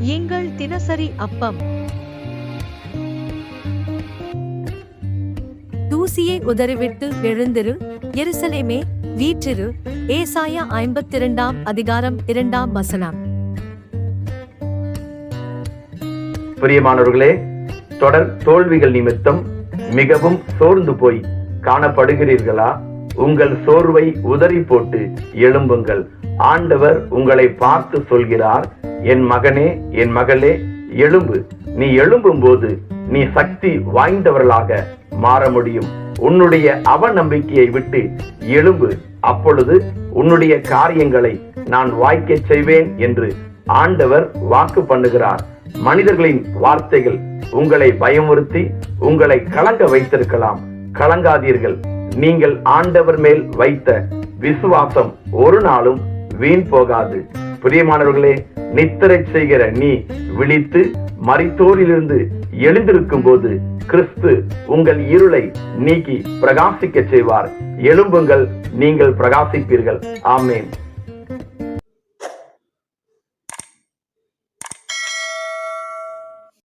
எங்கள் தினசரி அப்பம். தூசியை உதறிவிட்டு எழுந்திரு எருசலேமே வீற்றிரு. ஏசாயா ஐம்பத்திரண்டாம் அதிகாரம் இரண்டாம் வசனம். பிரியமானவர்களே தொடர் தோல்விகள் நிமித்தம் மிகவும் சோர்ந்து போய் காணப்படுகிறீர்களா? உங்கள் சோர்வை உதறி போட்டு எழும்புங்கள். ஆண்டவர் உங்களை பார்த்து சொல்கிறார் என் மகனே என் மகளே எழும்பு. நீ எழும்பும் போது நீ சக்தி வாய்ந்தவர்களாக மாற முடியும். உன்னுடைய அவநம்பிக்கையை விட்டு எழும்பு. அப்பொழுது உன்னுடைய காரியங்களை நான் வாய்க்க செய்வேன் என்று ஆண்டவர் வாக்கு பண்ணுகிறார். மனிதர்களின் வார்த்தைகள் உங்களை பயமுறுத்தி உங்களை கலங்க வைத்திருக்கலாம். கலங்காதீர்கள். நீங்கள் ஆண்டவர் மேல் வைத்த விசுவாசம் ஒரு நாளும் வீண் போகாது. பிரியமானவர்களே நித்திரை செய்கிற நீ விழித்து மறைத்தோரிலிருந்து எழுந்திருக்கும் போது கிறிஸ்து உங்கள் இருளை நீக்கி பிரகாசிக்க செய்வார். எழும்புங்கள் நீங்கள் பிரகாசிப்பீர்கள். ஆமேன்.